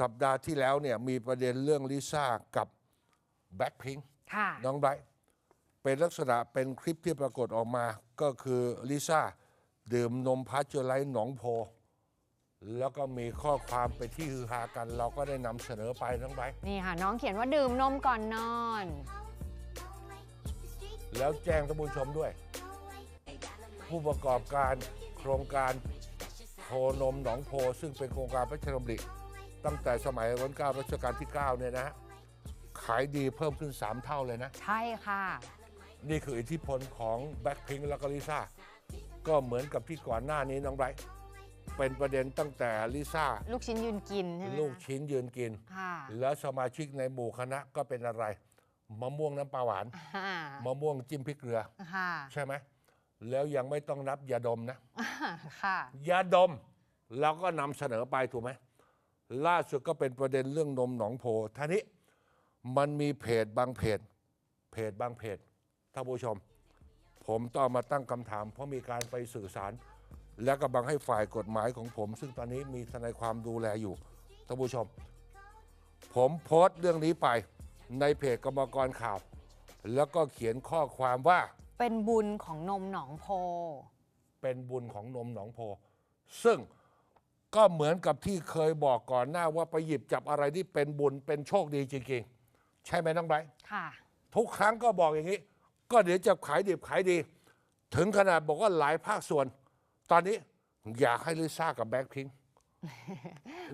สัปดาห์ที่แล้วเนี่ยมีประเด็นเรื่องลิซ่ากับแบ็คพิงค่ะน้องไบรท์เป็นลักษณะเป็นคลิปที่ปรากฏออกมา ก็คือลิซ่าดื่มนมพัชเจอร์ไลท์หนองโพ แล้วก็มีข้อความไปนที่ฮือฮากัน เราก็ได้นำเสนอไปน้องไบรท์นี่ค่ะ น้องเขียนว่าดื่มนมก่อนนอน แล้วแจ้งท่านผู้ชมด้วย ผู้ประกอบการโครงการโคนมหนองโพ ซึ่งเป็นโครงการพระราชดำริ ตั้งแต่สมัยรัชกาลรัชกาลที่ 9 เนี่ยนะฮะขายดีเพิ่มขึ้น 3 เท่าเลยนะ ใช่ค่ะ นี่คืออิทธิพลของแบ็คพิงแล้วก็ลิซ่าก็เหมือนกับที่ก่อนหน้านี้น้องไบรท์เป็นประเด็นตั้งแต่ลิซ่าลูกชิ้นยืนกินใช่ไหมคะลูกชิ้นยืนกิน ค่ะ แล้วสมาชิกในหมู่คณะก็เป็นอะไรมะม่วงน้ำปลาหวานค่ะมะม่วงจิ้มพริกเกลือ ค่ะใช่ไหมแล้วยังไม่ต้องนับยาดมนะ ค่ะ ยาดมเราก็นำเสนอไปถูกไหม ล่าสุดก็เป็นประเด็นเรื่องนมหนองโพท่านี้มันมีเพจบางเพจ เพจบางเพจท่านผู้ชม ผมต้องเอามาตั้งคำถาม เพราะมีการไปสื่อสาร และกำลังให้ฝ่ายกฎหมายของผม ซึ่งตอนนี้มีทนายความดูแลอยู่ท่านผู้ชม ผมโพสต์เรื่องนี้ไปในเพจกรรมกรข่าว แล้วก็เขียนข้อความว่า เป็นบุญของนมหนองโพ เป็นบุญของนมหนองโพ ซึ่ง ก็เหมือนกับที่เคยบอกก่อนหน้าว่าไปหยิบจับอะไรที่เป็นบุญเป็นโชคดีจริงๆ ใช่ไหมน้องไบรท์ค่ะ ทุกครั้งก็บอกอย่างนี้ ก็เดี๋ยวจะขายดิบขายดี ถึงขนาดบอกว่าหลายภาคส่วน ตอนนี้อยากให้ลิซ่ากับแบ็คพิง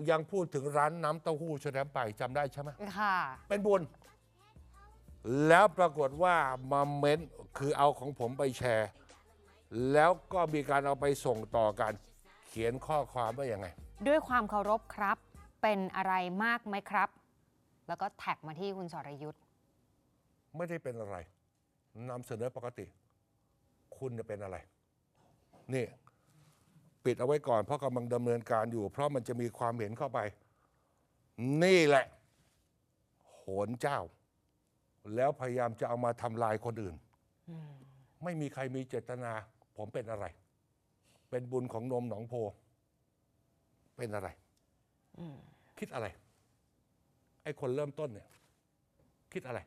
ยังพูดถึงร้านน้ำเต้าหู้ชแนมไปจำได้ใช่ไหมค่ะ เป็นบุญ แล้วปรากฏว่ามาเม้นคือเอาของผมไปแชร์ แล้วก็มีการเอาไปส่งต่อกันเขียนข้อความว่าอย่างไง ด้วยความเคารพครับ เป็นอะไรมากไหมครับ แล้วก็แท็กมาที่คุณสรยุทธ์ไม่ได้เป็นอะไรนำเสนอปกติ คุณจะเป็นอะไร นี่ ปิดเอาไว้ก่อนเพราะกำลังดำเนินการอยู่ เพราะมันจะมีความเห็นเข้าไป นี่แหละ โหนเจ้า แล้วพยายามจะเอามาทำลายคนอื่น ไม่มีใครมีเจตนา ผมเป็นอะไร เป็นบุญของนมหนองโพ เป็นอะไรคิดอะไร ไอ้คนเริ่มต้นเนี่ย คิดอะไร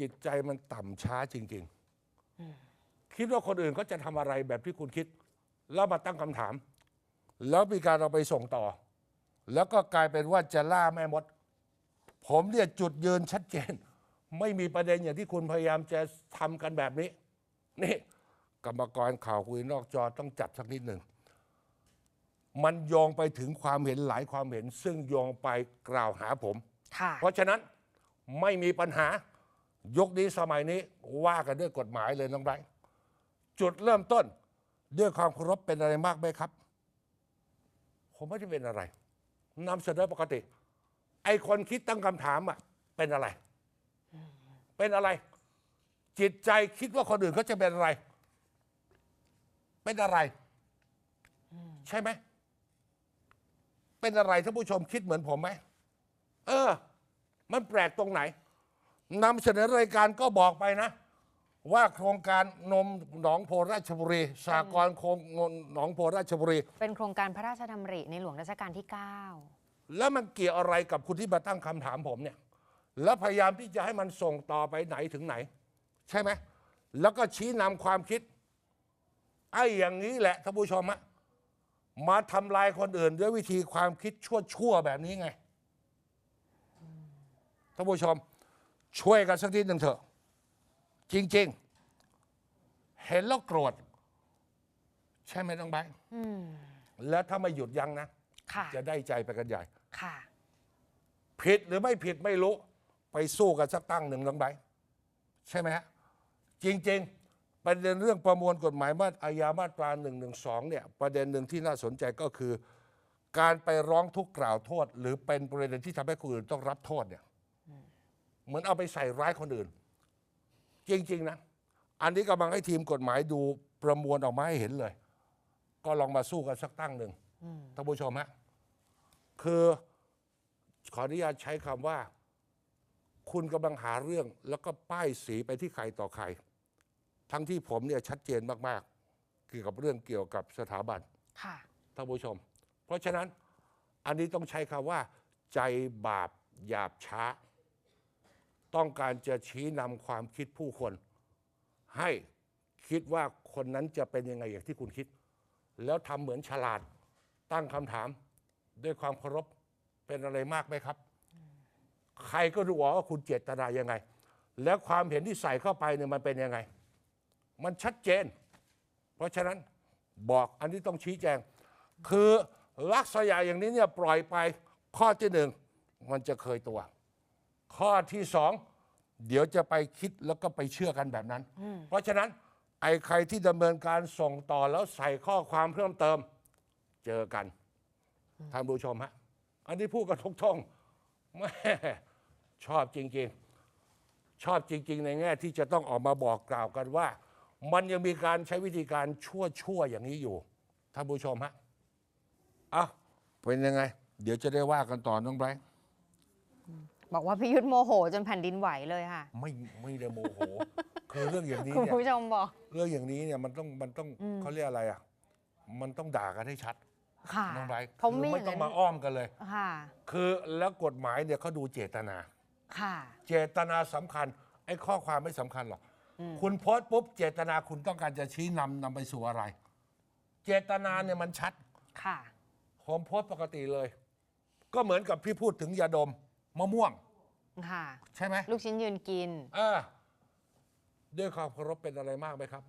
จิตใจมันต่ำช้าจริง ๆ คิดว่าคนอื่นเขาจะทำอะไรแบบที่คุณคิด แล้วมาตั้งคำถาม แล้วมีการเอาไปส่งต่อ แล้วก็กลายเป็นว่าจะล่าแม่มด ผมเนี่ยจุดยืนชัดเจน ไม่มีประเด็นอย่างที่คุณพยายามจะทำกันแบบนี้ นี่ กรรมกรข่าวคุยนอกจอต้องจัดสักนิดหนึ่ง มันโยงไปถึงความเห็นหลายความเห็น ซึ่งโยงไปกล่าวหาผม ค่ะ เพราะฉะนั้นไม่มีปัญหายกนี้สมัยนี้ว่ากันด้วยกฎหมายเลยน้องไบรท์จุดเริ่มต้นด้วยความเคารพเป็นอะไรมากไหมครับ ผมไม่ได้เป็นอะไรนำเสนอปกติ ไอคนคิดตั้งคำถามอะเป็นอะไร เป็นอะไร จิตใจคิดว่าคนอื่นเขาจะเป็นอะไร เป็นอะไร ใช่ไหม เป็นอะไรท่านผู้ชมคิดเหมือนผมไหม เออ มันแปลกตรงไหนนำเสนอรายการก็บอกไปนะ ว่าโครงการนมหนองโพราชบุรีสากรณ์โครงนมหนองโพราชบุรี เป็นโครงการพระราชดำริในหลวงรัชกาลที่แล้วมันเกี่ยวอะไรกับคุณที่มาตั้งคำถามผมเนี่ย แล้วพยายามที่จะให้มันส่งต่อไปไหนถึงไหน ใช่ไหมแล้วก็ชี้นำความคิด ไอ้อย่างนี้แหละท่านผู้ชมอะมาทำลายคนอื่นด้วยวิธีความคิดชั่วๆแบบนี้ไงท่านผู้ชม ช่วยกันสักนิดหนึ่งเถอะ จริง ๆ เห็นแล้วโกรธ ใช่ไหมน้องใบร์ท9อืมแล้วถ้าไม่หยุดยั้งนะ ค่ะจะได้ใจไปกันใหญ่ ค่ะ ผิดหรือไม่ผิดไม่รู้ ไปสู้กันสักตั้งหนึ่งลองไปใช่ไหมฮะจริงๆ ประเด็นเรื่องประมวลกฎหมายมาตรอาญามาตรา1นึเนี่ยประเด็นหนึ่งที่น่าสนใจก็คือ การไปร้องทุกข์กล่าวโทษ หรือเป็นประเด็นที่ทำให้คนอื่นต้องรับโทษเนี่ยเหมือนเอาไปใส่ร้ายคนอื่น จริง ๆ นะ อันนี้กำลังให้ทีมกฎหมายดูประมวลออกมาให้เห็นเลย ก็ลองมาสู้กันสักตั้งหนึ่งท่านผู้ชมฮะคือขออนุญาตใช้คำว่า คุณกำลังหาเรื่องแล้วก็ป้ายสีไปที่ใครต่อใคร ทั้งที่ผมเนี่ยชัดเจนมากๆ เกี่ยวกับเรื่องเกี่ยวกับสถาบันค่ะท่านผู้ชม เพราะฉะนั้นอันนี้ต้องใช้คำว่า ใจบาปหยาบช้า ต้องการจะชี้นำความคิดผู้คน ให้คิดว่าคนนั้นจะเป็นยังไงอย่างที่คุณคิด แล้วทำเหมือนฉลาดตั้งคำถามด้วยความเคารพเป็นอะไรมากไหมครับ ใครก็รู้ว่าคุณเจตนายังไง แล้วความเห็นที่ใส่เข้าไปเนี่ยมันเป็นยังไง มันชัดเจน เพราะฉะนั้นบอกอันนี้ต้องชี้แจง คือลักษณะอย่างนี้เนี่ยปล่อยไปข้อที่หนึ่งมันจะเคยตัว ข้อที่สองเดี๋ยวจะไปคิดแล้วก็ไปเชื่อกันแบบนั้น เพราะฉะนั้นไอ้ใครที่ดำเนินการส่งต่อแล้วใส่ข้อความเพิ่มเติม เจอกันท่านผู้ชมฮะอันนี้พูดกันทุกท่องแม่ชอบจริง ๆ ชอบจริง ๆ ในแง่ที่จะต้องออกมาบอกกล่าวกันว่า มันยังมีการใช้วิธีการชั่วๆอย่างนี้อยู่ท่านผู้ชมฮะอะเป็นยังไง เดี๋ยวจะได้ว่ากันต่อน้องไบรท์บอกว่าพี่ยุทธโมโห จนแผ่นดินไหวเลยค่ะ ไม่ไม่ได้โมโห คือเรื่องอย่างนี้คุณเนี่ยผู้ชมบอกเรื่องอย่างนี้เนี่ยมันต้องมันต้องอืมเขาเรียกอะไรอะมันต้องด่ากันให้ชัดค่ะน้องไบรท์เขาคือไม่ไม่อย่างต้องนั้นมาอ้อมกันเลย ค่ะ คือแล้วกฎหมายเนี่ยเขาดูเจตนา ค่ะ เจตนาสำคัญ ไอ้ข้อความไม่สำคัญหรอกอืม คุณโพสต์ปุ๊บเจตนาคุณต้องการจะชี้นำนำไปสู่อะไร เจตนาเนี่ยมันชัด ค่ะ ผมโพสต์ปกติเลย ก็เหมือนกับพี่พูดถึงยาดมมะม่วง ค่ะ ใช่ไหมลูกชิ้นยืนกิน เออด้วยความเคารพเป็นอะไรมากไหมครับ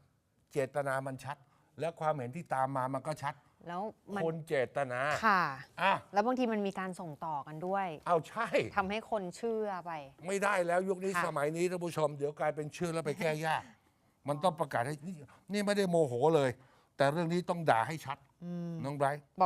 เจตนามันชัด และความเห็นที่ตามมามันก็ชัด แล้วมันคนเจตนาค่ะอะแล้วบางทีมันมีการส่งต่อกันด้วย เอาใช่ทำให้คนเชื่อไป ไม่ได้แล้วยุคนี้ค่ะ สมัยนี้ท่านผู้ชมเดี๋ยวกลายเป็นชื่อแล้วไปแก้ยาก มันต้องประกาศให้นี่นี่ไม่ได้โมโหเลย แต่เรื่องนี้ต้องด่าให้ชัดอืมน้องไบรท์ บอก